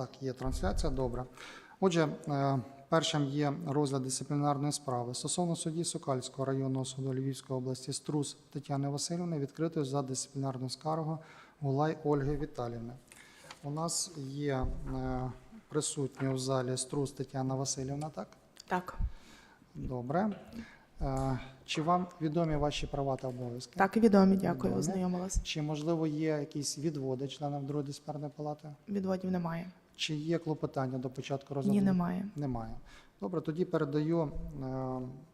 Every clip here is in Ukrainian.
Так, є трансляція, добре. Отже, е, першим є розгляд дисциплінарної справи стосовно судді Сокальського районного суду Львівської області Струс Тетяни Васильівни, відкритою за дисциплінарну скаргу Гулай Ольги Віталівни. У нас є е, присутні у залі Струс Тетяна Васильівна, так? Так, Добре. Е, Чи вам відомі ваші права та обов'язки? так, відомі, дякую, ознайомилась. Чи можливо є якісь відводи членів другої дисциплінарної палати? Відводів немає. Чи є клопотання до початку розгляду? Ні, немає. Немає. Добре, тоді передаю е,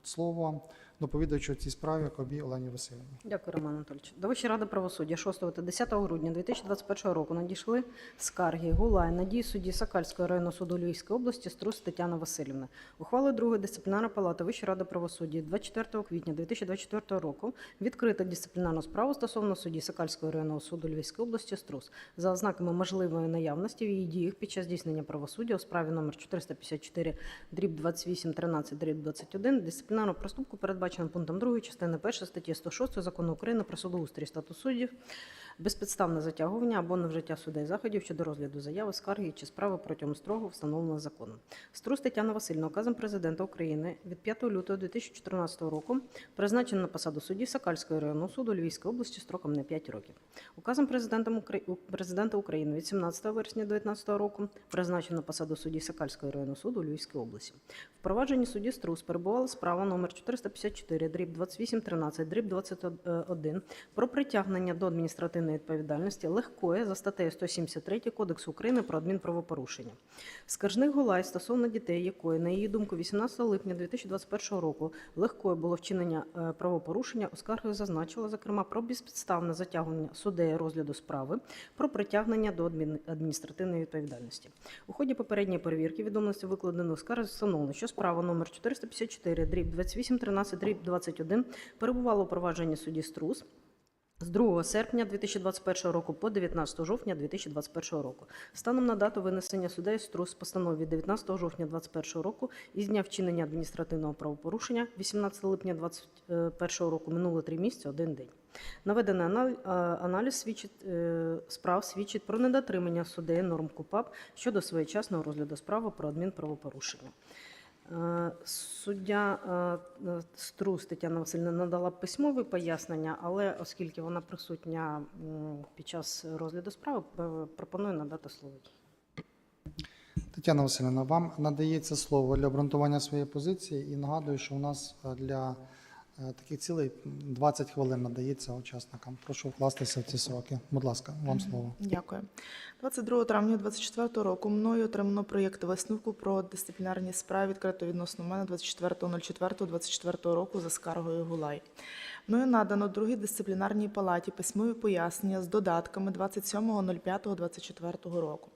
слово доповідачу цій справі Кобі Олені Васильівні. Дякую, Роман Анатольович. До Вищої ради правосуддя 6 та 10 грудня 2021 року надійшли скарги Гулай надії судді Сакальського районного суду Львівської області Струс Тетяна Васильівна. Ухвали другої дисциплінарної палати Вищої ради правосуддя 24 квітня 2024 року відкрита дисциплінарну справу стосовно судді Сакальського районного суду Львівської області Струс за ознаками можливої наявності в її діях під час здійснення правосуддя у справі номер 454 дріб 28 13 дріб 21 дисциплінарного проступку передбачено пунктом 2 частини 1 статті 106 закону України про судоустрій статус суддів, безпідставне затягування або невжиття судей заходів щодо розгляду заяви, скарги чи справи протягом строго встановленого законом. Струс Тетяна Васильівна указом президента України від 5 лютого 2014 року призначена на посаду судді Сакальського районного суду Львівської області строком на 5 років. Указом президента України від 17 вересня 2019 року призначена на посаду судді Сакальського районного суду Львівської області. В провадженні судді Струс перебувала справа номер 454 дріб 2813 дріб 21 про притягнення до адміністративної відповідальності легкої за статтею 173 Кодексу України про адмінправопорушення. Скаржник Гулай стосовно дітей, якої, на її думку, 18 липня 2021 року легкою було вчинення е, правопорушення, у скаргою зазначила, зокрема, про безпідставне затягування суддею розгляду справи, про притягнення до адміністративної відповідальності. У ході попередньої перевірки відомості викладених скарг встановлено, що справа номер 454 дріб 2813 дріб 21 перебувала у провадженні судді Струс. З 2 серпня 2021 року по 19 жовтня 2021 року. Станом на дату винесення суддею Струс постанови від 19 жовтня 2021 року із дня вчинення адміністративного правопорушення 18 липня 2021 року минуло три місяці, один день. Наведений е, аналіз свідчить, е, справ свідчить про недотримання суддею норм КУПАП щодо своєчасного розгляду справи про адмінправопорушення. Е, Суддя е, е, Струс Тетяна Васильівна надала письмові пояснення, але оскільки вона присутня під час розгляду справи, пропоную надати слово. Тетяна Васильівна, вам надається слово для обґрунтування своєї позиції і нагадую, що у нас для таких цілей 20 хвилин надається учасникам. Прошу вкластися в ці сроки. Будь ласка, вам слово. Дякую. 22 травня 2024 року мною отримано проєкт висновку про дисциплінарні справи, відкрито відносно мене 24.04.24 року за скаргою Гулай. Мною надано другій дисциплінарній палаті письмові пояснення з додатками 27.05.24 року.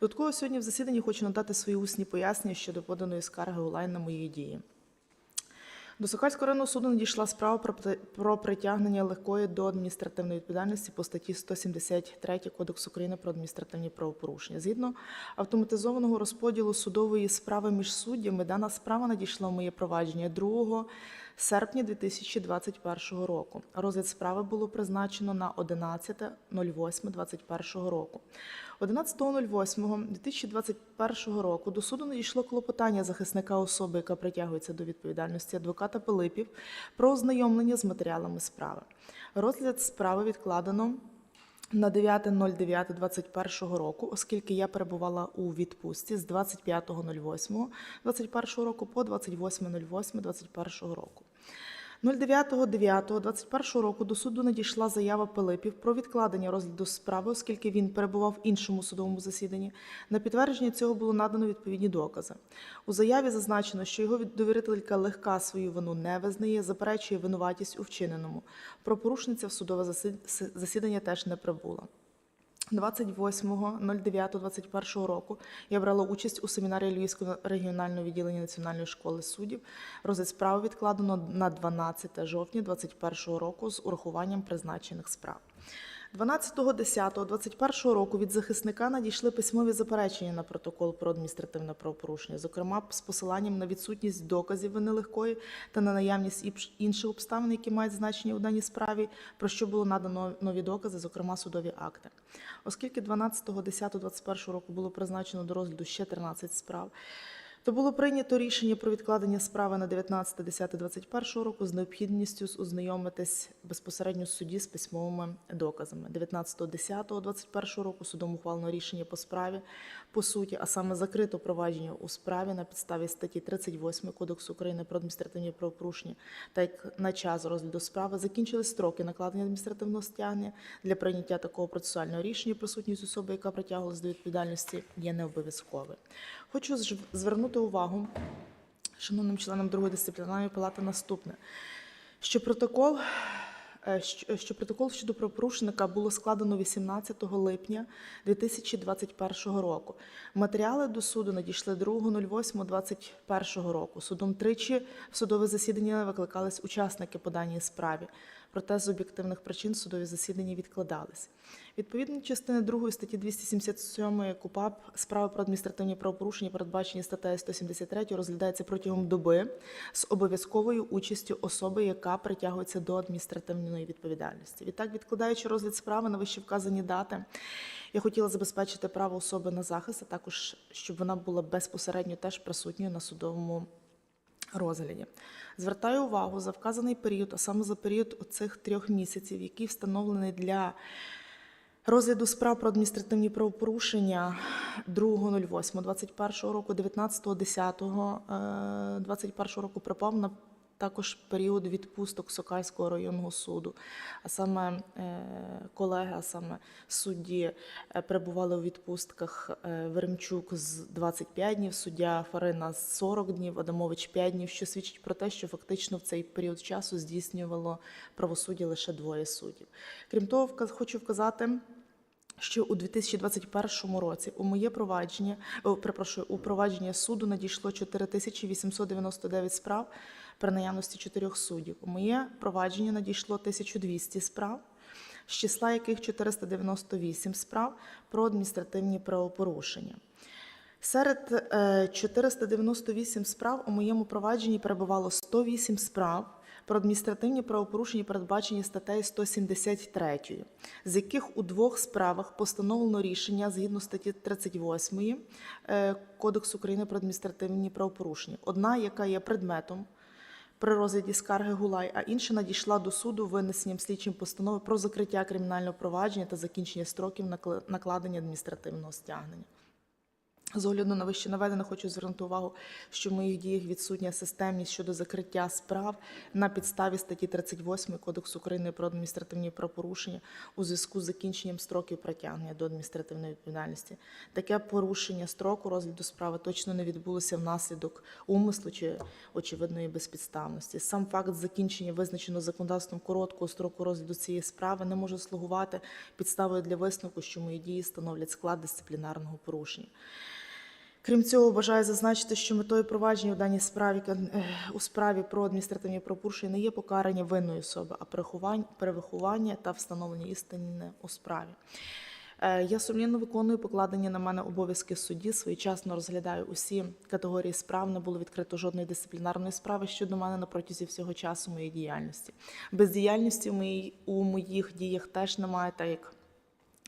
Додатково сьогодні в засіданні хочу надати свої усні пояснення щодо поданої скарги Гулай на мої дії. До Сокальського районного суду надійшла справа про, про притягнення легкої до адміністративної відповідальності по статті 173 Кодексу України про адміністративні правопорушення. Згідно автоматизованого розподілу судової справи між суддями, дана справа надійшла в моє провадження 2 серпня 2021 року. Розгляд справи було призначено на 11.08.2021 року. 11.08.2021 року до суду надійшло клопотання захисника особи, яка притягується до відповідальності адвоката Пилипів, про ознайомлення з матеріалами справи. Розгляд справи відкладено на 9.09.21 року, оскільки я перебувала у відпустці з 25.08.21 року по 28.08.21 року. 09.09.21 року до суду надійшла заява Пилипів про відкладення розгляду справи, оскільки він перебував в іншому судовому засіданні. На підтвердження цього було надано відповідні докази. У заяві зазначено, що його довірителька легка свою вину не визнає, заперечує винуватість у вчиненому. Пропорушниця в судове засідання теж не прибула. 28.09.21 року я брала участь у семінарі Львівського регіонального відділення Національної школи суддів. Розгляд справи відкладено на 12 жовтня 2021 року з урахуванням призначених справ. 12.10.21 року від захисника надійшли письмові заперечення на протокол про адміністративне правопорушення, зокрема з посиланням на відсутність доказів вини та на наявність інших обставин, які мають значення у даній справі, про що було надано нові докази, зокрема судові акти. Оскільки 12.10.21 року було призначено до розгляду ще 13 справ, то було прийнято рішення про відкладення справи на 19.10.21 року з необхідністю ознайомитись безпосередньо в суді з письмовими доказами. 19.10.21 року судом ухвалено рішення по справі по суті, а саме закрито провадження у справі на підставі статті 38 Кодексу України про адміністративні правопорушення, та як на час розгляду справи закінчили строки накладення адміністративного стягнення для прийняття такого процесуального рішення. Присутність особи, яка притягувалась до відповідальності, є не обов'язковою. Хочу звернути увагу шановним членам другої дисциплінарної палати наступне, що протокол. е, що- Що протокол щодо правопорушника було складено 18 липня 2021 року. Матеріали до суду надійшли 2.08.21 року. Судом тричі в судове засідання викликались учасники по даній справі. Проте з об'єктивних причин судові засідання відкладались. Відповідно частини 2 статті 277 КУПАП справа про адміністративні правопорушення, передбачені статтею 173, розглядається протягом доби з обов'язковою участю особи, яка притягується до адміністративної відповідальності. Відтак, відкладаючи розгляд справи на вище вказані дати, я хотіла забезпечити право особи на захист, а також щоб вона була безпосередньо теж присутньою на судовому розгляді. Звертаю увагу за вказаний період, а саме за період оцих трьох місяців, який встановлений для розгляду справ про адміністративні правопорушення 2.08.21 року, 19.10.21 року припав на також період відпусток Сокальського районного суду. А саме е, колеги, а саме судді е, перебували у відпустках е, Веремчук з 25 днів, суддя Фарина з 40 днів, Адамович 5 днів, що свідчить про те, що фактично в цей період часу здійснювало правосуддя лише двоє суддів. Крім того, хочу вказати. Що у 2021 році у моє провадження, о, перепрошую, у провадження суду надійшло 4899 справ при наявності чотирьох суддів. У моє провадження надійшло 1200 справ, з числа яких 498 справ про адміністративні правопорушення. Серед е, 498 справ у моєму провадженні перебувало 108 справ про адміністративні правопорушення, передбачені статтею 173, з яких у двох справах постановлено рішення згідно статті 38 е, Кодексу України про адміністративні правопорушення. Одна, яка є предметом при розгляді скарги Гулай, а інша надійшла до суду винесенням слідчим постанови про закриття кримінального провадження та закінчення строків накла- накладення адміністративного стягнення. З огляду на вище наведене, хочу звернути увагу, що в моїх діях відсутня системність щодо закриття справ на підставі статті 38 Кодексу України про адміністративні правопорушення у зв'язку з закінченням строків притягнення до адміністративної відповідальності. Таке порушення строку розгляду справи точно не відбулося внаслідок умислу чи очевидної безпідставності. Сам факт закінчення визначено законодавством короткого строку розгляду цієї справи не може слугувати підставою для висновку, що мої дії становлять склад дисциплінарного порушення. Крім цього, бажаю зазначити, що метою провадження у даній справі е, у справі про адміністративні правопорушення не є покарання винної особи, а перевиховання та встановлення істини у справі. Е, Я сумлінно виконую покладені на мене обов'язки судді, своєчасно розглядаю усі категорії справ. Не було відкрито жодної дисциплінарної справи щодо мене на протязі всього часу моєї діяльності. Бездіяльності у моїх діях теж немає, так як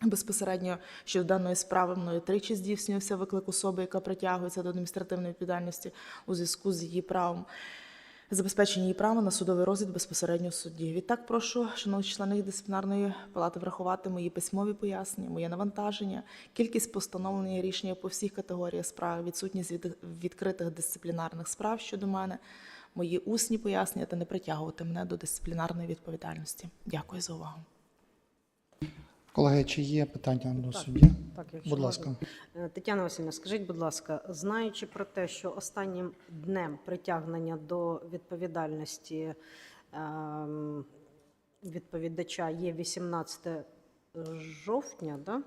Безпосередньо щодо даної справи мною тричі здійснювався виклик особи, яка притягується до адміністративної відповідальності у зв'язку з її правом. Забезпечення її права на судовий розгляд безпосередньо в суді. Відтак прошу, шановні члени дисциплінарної палати, врахувати мої письмові пояснення, моє навантаження, кількість постановлення рішення по всіх категоріях справ, відсутність від- відкритих дисциплінарних справ щодо мене, мої усні пояснення та не притягувати мене до дисциплінарної відповідальності. Дякую за увагу. Колеги, чи є питання до Так. судді? Так, якщо Будь ласка. Е, Тетяна Васильівна, скажіть, будь ласка, знаючи про те, що останнім днем притягнення до відповідальності ем, відповідача є 18 жовтня, да?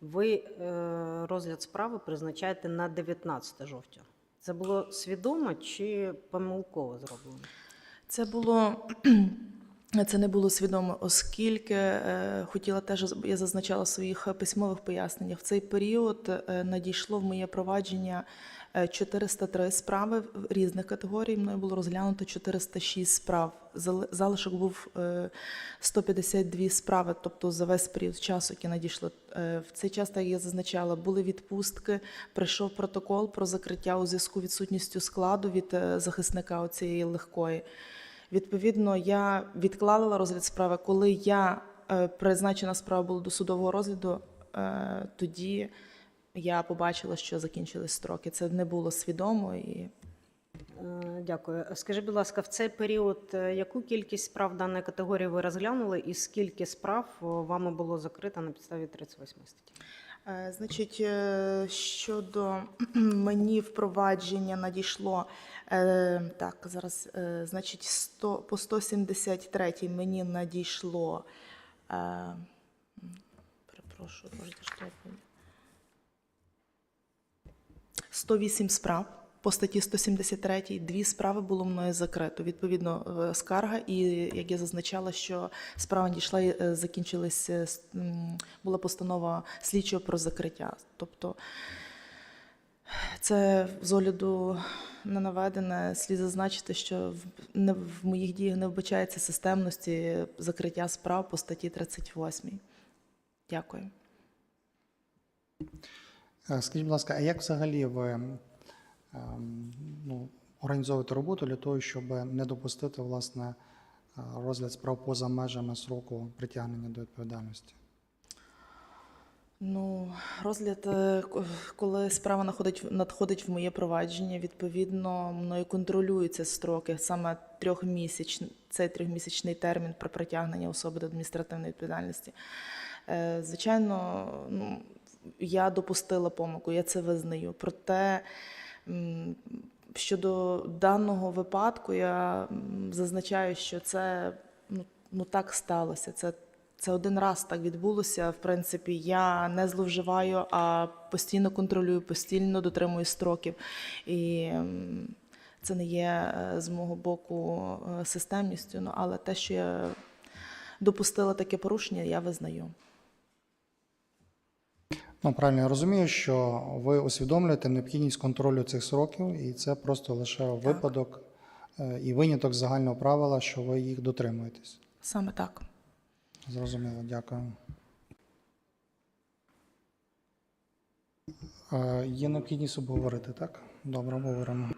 ви е, розгляд справи призначаєте на 19 жовтня. Це було свідомо чи помилково зроблено? Це було Це не було свідомо, оскільки е, хотіла теж я зазначала в своїх письмових поясненнях. В цей період е, надійшло в моє провадження е, 403 справи в різних категорій. Мною було розглянуто 406 справ. Зали- Залишок був е, 152 справи, тобто за весь період часу, який надійшло. Е, В цей час, так я зазначала, були відпустки. Прийшов протокол про закриття у зв'язку відсутністю складу від е, захисника оцієї легкої. Відповідно, я відклала розгляд справи. Коли я е, призначена справа була до судового розгляду, е, тоді я побачила, що закінчились строки. Це не було свідомо і Е, Дякую. Скажіть, будь ласка, в цей період яку кількість справ даної категорії ви розглянули, і скільки справ вами було закрито на підставі 38 статті? Значить, щодо мені впровадження надійшло так, зараз, е, значить, 100, по 173 мені надійшло. Е, перепрошую, можете пам'ятаю. 108 справ. По статті 173 дві справи було мною закрито. Відповідно, е, скарга, і як я зазначала, що справа дійшла і е, закінчилась, е, була постанова слідчого про закриття. Тобто це з огляду на наведене слід зазначити, що в, в моїх діях не вбачається системності закриття справ по статті 38. Дякую. Е, Скажіть, будь ласка, а як взагалі ви ем, ну, організовуєте роботу для того, щоб не допустити власне е, розгляд справ поза межами сроку притягнення до відповідальності? Ну, розгляд, е, коли справа надходить, надходить в моє провадження, відповідно, мною контролюються строки, саме трьохмісячний, цей трьохмісячний термін про притягнення особи до адміністративної відповідальності. Е, Звичайно, ну, я допустила помилку, я це визнаю. Проте щодо даного випадку, я зазначаю, що це ну, ну так сталося. Це це один раз так відбулося. В принципі, я не зловживаю, а постійно контролюю, постійно дотримую строків. І це не є е, з мого боку е, системністю. Ну, але те, що я допустила таке порушення, я визнаю. Ну, правильно я розумію, що ви усвідомлюєте необхідність контролю цих сроків, і це просто лише випадок е, і виняток загального правила, що ви їх дотримуєтесь. Саме так. Зрозуміло, дякую. Е, Є необхідність обговорити, так? Добре, обговоримо.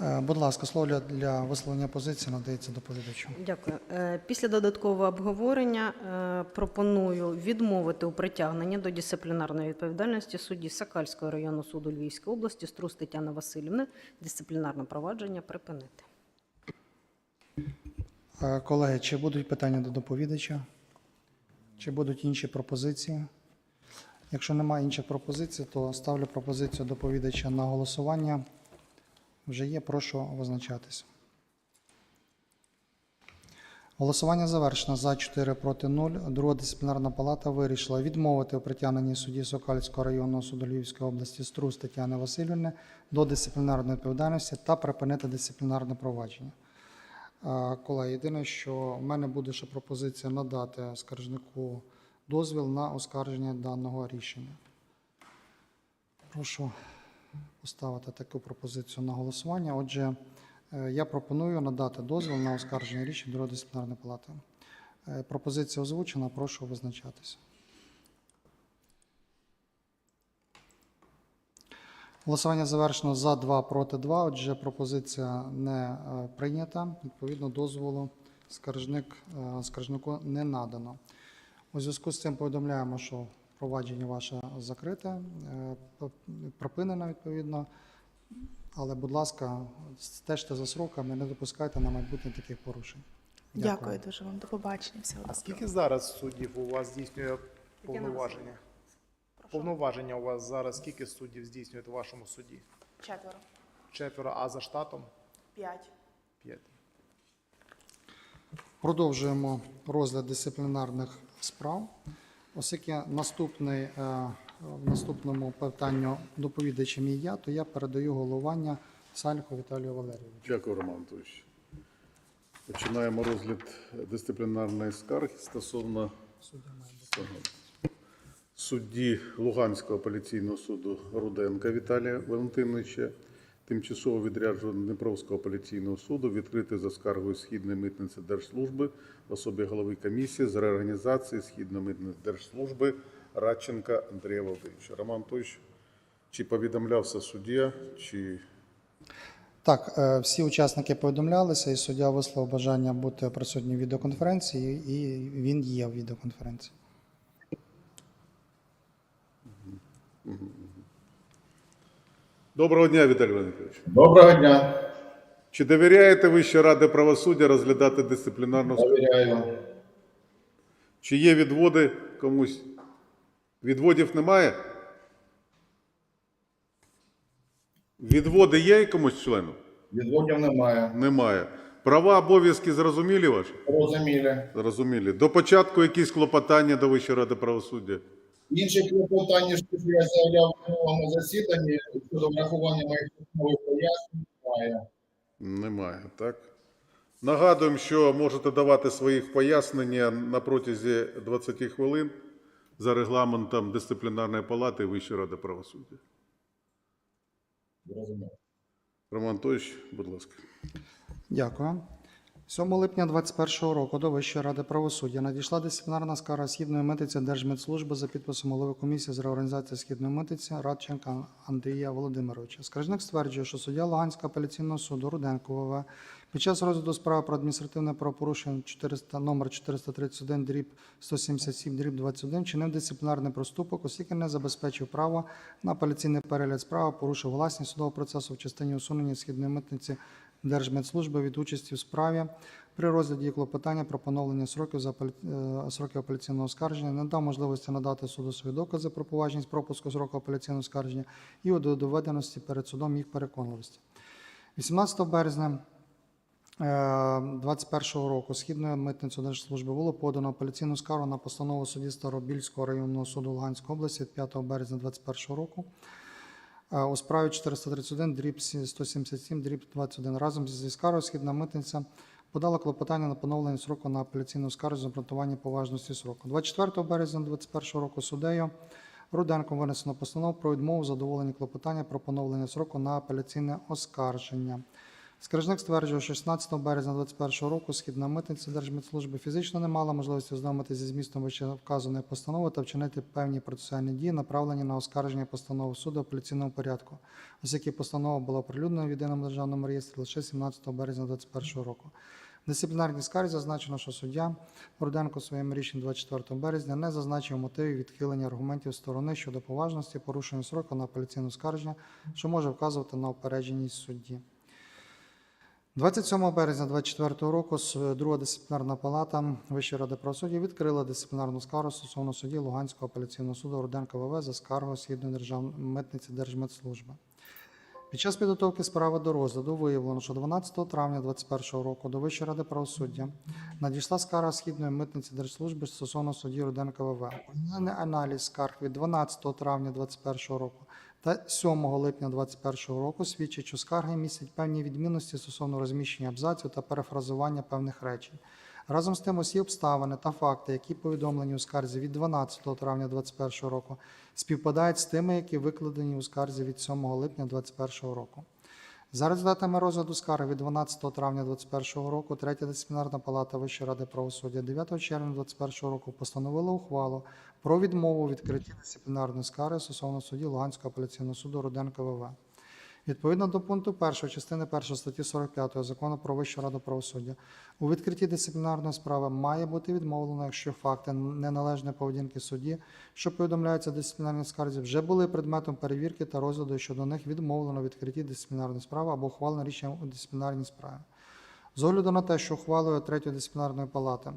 Будь ласка, слово для- висловлення позиції надається доповідачу. Дякую. Е, Після додаткового обговорення е, пропоную відмовити у притягненні до дисциплінарної відповідальності судді Сакальського районного суду Львівської області Струс Тетяни Васильівни дисциплінарне провадження припинити. Е, Колеги, чи будуть питання до доповідача? Чи будуть інші пропозиції? Якщо немає інших пропозицій, то ставлю пропозицію доповідача на голосування. Вже є, прошу визначатися. Голосування завершено. За 4 проти 0. Друга дисциплінарна палата вирішила відмовити у притягненні судді Сокальського районного суду Львівської області Струс Тетяни Васильівни до дисциплінарної відповідальності та припинити дисциплінарне провадження. Колеги, єдине, що в мене буде ще пропозиція надати скаржнику дозвіл на оскарження даного рішення. Прошу поставити таку пропозицію на голосування. Отже, Е, Я пропоную надати дозвіл на оскарження рішень Другої дисциплінарної палати. Е, Пропозиція озвучена, прошу визначатися. Голосування завершено за 2 проти 2. Отже, пропозиція не е, прийнята. Відповідно, дозволу скаржник, скаржнику не надано. У зв'язку з цим повідомляємо, що провадження ваше закрите, е, припинено відповідно. Але, будь ласка, стежте за сроками, не допускайте на майбутнє таких порушень. Дякую, дуже вам. До побачення. Всього А скільки зараз суддів у вас здійснює повноваження? Повноваження у вас зараз скільки суддів здійснюють у вашому суді? Четверо. Четверо, а за штатом П'ять. п'ять. Продовжуємо розгляд дисциплінарних справ. Оскільки наступний, е, в наступному питанню доповідачем є я, то я передаю головування Сальху Віталію Валерійовичу. Дякую, Роман Анатолійович. Починаємо розгляд дисциплінарної скарги стосовно судді Луганського апеляційного суду Руденка Віталія Валентиновича, тимчасово відрядженого Дніпровського апеляційного суду, відкритий за скаргою Східної митниці Держслужби в особі голови комісії з реорганізації Східної митниці Держслужби Радченка Андрія Володимировича. Роман Анатолійович, чи повідомлявся суддя, чи Так, е, всі учасники повідомлялися, і суддя висловив бажання бути присутнім в відеоконференції, і він є в відеоконференції. Доброго дня, Віталій Валентинович. Доброго дня. Чи довіряєте Вищій Ради правосуддя розглядати дисциплінарну справу? Довіряю. Чи є відводи комусь? Відводів немає? Відводи є комусь члену? Відводів немає. Немає. Права, обов'язки зрозумілі ваші? Розумілі. Зрозумілі. До початку якісь клопотання до Вищої Ради правосуддя? Інші клопотання, що я заявляв в минулому засіданні щодо врахування моїх письмових пояснень, немає. Немає, так? Нагадуємо, що можете давати своїх пояснення на протязі 20 хвилин за регламентом дисциплінарної палати Вищої Ради правосуддя. Зрозуміло. Роман Анатолійович, будь ласка. Дякую. 7 липня 2021 року до Вищої ради правосуддя надійшла дисциплінарна скара Східної митиці Держмедслужби за підписом голови комісії з реорганізації Східної митиці Радченка Андрія Володимировича. Скаржник стверджує, що суддя Луганського апеляційного суду Руденко ВВ під час розгляду справи про адміністративне правопорушення 400, номер 431 дріб 177 дріб 21 чинив дисциплінарний проступок, оскільки не забезпечив право на апеляційний перегляд справи, порушив власність судового процесу в частині усунення східної митниці Держмедслужби від участі в справі при розгляді клопотання про поновлення сроків за е, сроків апеляційного скарження, не дав можливості надати суду свої докази про поважність пропуску сроку апеляційного скарження і у доведеності перед судом їх переконливості. 18 березня 2021 року Східною митницею Держслужби було подано апеляційну скаргу на постанову судді Старобільського районного суду Луганської області від 5 березня 2021 року е, у справі 431 дріб 177 дріб 21. Разом зі скаргою Східна митниця подала клопотання на поновлення сроку на апеляційну скаргу з обґрунтування поважності сроку. 24 березня 2021 року суддею Руденком винесено постанову про відмову задоволення клопотання про поновлення сроку на апеляційне оскарження. Скаржник стверджує, що 16 березня 2021 року східна митниця Держмитслужби фізично не мала можливості ознайомитися зі змістом вище вказаної постанови та вчинити певні процесуальні дії, направлені на оскарження постанови суду в апеляційному порядку, оскільки постанова була оприлюднена в єдиному державному реєстрі лише 17 березня 2021 року. В дисциплінарній скарзі зазначено, що суддя Руденко у своєму рішенні 24 березня не зазначив мотивів відхилення аргументів сторони щодо поважності порушення сроку на апеляційне скарження, що може вказувати на упередженість судді. 27 березня 2024 року с- друга дисциплінарна палата Вищої ради правосуддя відкрила дисциплінарну скаргу стосовно судді Луганського апеляційного суду Руденка ВВ за скаргою Східної державної митниці Держмитслужби. Під час підготовки справи до розгляду виявлено, що 12 травня 2021 року до Вищої ради правосуддя надійшла скарга Східної митниці Держслужби стосовно судді Руденка ВВ. Аналіз скарг від 12 травня 2021 року та 7 липня 2021 року свідчать, що скарги містять певні відмінності стосовно розміщення абзаців та перефразування певних речень. Разом з тим, усі обставини та факти, які повідомлені у скарзі від 12 травня 2021 року, співпадають з тими, які викладені у скарзі від 7 липня 2021 року. За результатами розгляду скарги від 12 травня 2021 року, Третя дисциплінарна палата Вищої ради правосуддя 9 червня 2021 року постановила ухвалу про відмову відкритті дисциплінарної скарги стосовно судді Луганського апеляційного суду Руденка ВВ. Відповідно до пункту 1 частини 1 статті 45 закону про Вищу раду правосуддя, у відкритті дисциплінарної справи має бути відмовлено, якщо факти неналежної поведінки судді, що повідомляються дисциплінарній скарзі, вже були предметом перевірки та розгляду, і щодо них відмовлено відкритті дисциплінарної справи або ухвалено рішенням у дисциплінарній справі. З огляду на те, що ухвалою третьої дисциплінарної палати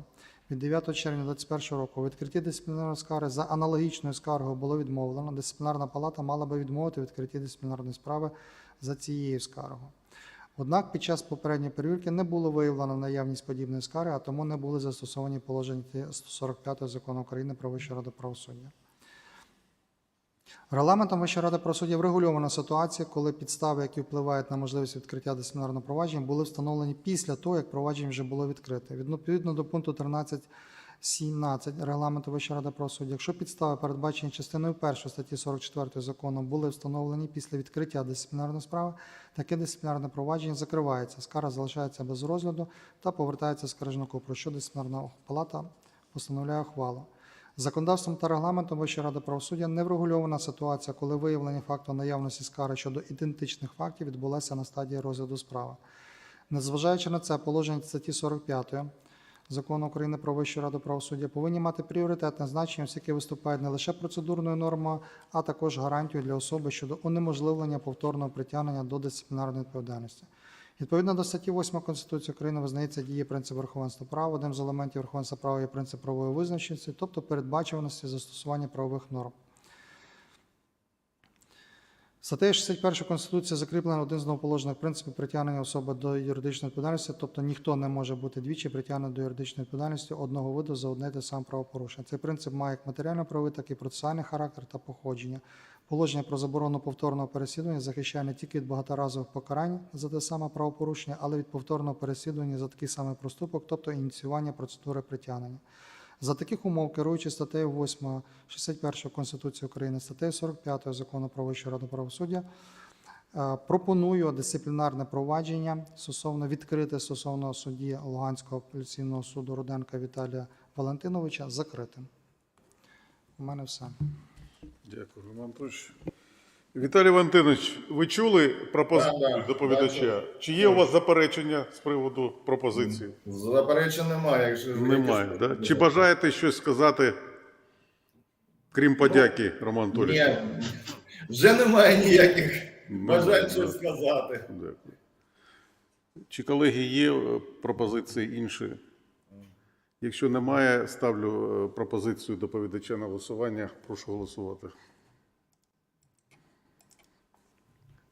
від 9 червня 2021 року у відкритті дисциплінарної скарги за аналогічною скаргою було відмовлено, дисциплінарна палата мала би відмовити відкритті дисциплінарної справи за цією скаргою. Однак під час попередньої перевірки не було виявлено наявність подібної скарги, а тому не були застосовані положення 145 закону України про Вищу раду правосуддя. Регламентом Вищої ради правосуддя врегульована ситуація, коли підстави, які впливають на можливість відкриття дисциплінарного провадження, були встановлені після того, як провадження вже було відкрите. Відповідно до пункту 13.17 Регламенту Вищої ради правосуддя, якщо підстави, передбачені частиною 1 статті 44 закону, були встановлені після відкриття дисциплінарної справи, таке дисциплінарне провадження закривається, скара залишається без розгляду та повертається скаржнику, про що дисциплінарна палата постановляє ухвалу. Законодавством та регламентом Вищої ради правосуддя не врегульована ситуація, коли виявлення факту наявності скари щодо ідентичних фактів відбулося на стадії розгляду справи. Незважаючи на це, положення статті 45 Закону України про Вищу раду правосуддя повинні мати пріоритетне значення, оскільки виступають не лише процедурною нормою, а також гарантією для особи щодо унеможливлення повторного притягнення до дисциплінарної відповідальності. Відповідно до статті 8 Конституції України визнається діє принцип верховенства права. Одним з елементів верховенства права є принцип правової визначеності, тобто передбачуваності застосування правових норм. Статтею 61 Конституції закріплено один з новоположених принципів притягнення особи до юридичної відповідальності, тобто ніхто не може бути двічі притягнений до юридичної відповідальності одного виду за одне те саме правопорушення. Цей принцип має як матеріально-правовий, так і процесуальний характер та походження. Положення про заборону повторного переслідування захищає не тільки від багаторазових покарань за те саме правопорушення, але й від повторного переслідування за такий самий проступок, тобто ініціювання процедури притягнення. За таких умов, керуючи статтею 8 61 Конституції України, статтею 45 Закону про Вищу раду правосуддя, е, пропоную дисциплінарне провадження стосовно відкрите стосовно судді Луганського апеляційного суду Руденка Віталія Валентиновича закритим. У мене все. Дякую, Роман Анатольович. Віталій Валентинович, ви чули пропозицію Да, да, доповідача? Чи є у вас заперечення з приводу пропозиції? Заперечень немає, якщо Немає, якісь- да? Чи бажаєте щось сказати, крім подяки, Роман Анатольович? Ні, вже немає ніяких бажань да. щось сказати. Дякую. Чи колеги є пропозиції інші? Якщо немає, ставлю е, пропозицію доповідача на голосування. Прошу голосувати.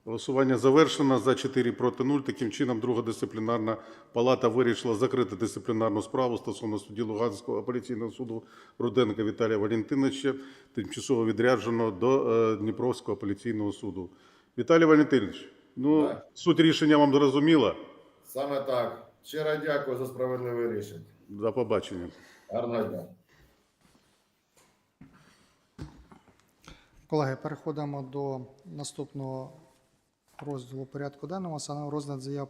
Голосування завершено. За 4 проти 0. Таким чином, друга дисциплінарна палата вирішила закрити дисциплінарну справу стосовно судді Луганського апеляційного суду Руденка Віталія Валентиновича, тимчасово відрядженого до е, Дніпровського апеляційного суду. Віталій Валентинович, ну, Так. суть рішення вам зрозуміла? Саме так. Щиро дякую за справедливе рішення. До побачення. Гарного дня. Колеги, переходимо до наступного розділу порядку денного, саме розгляд заяв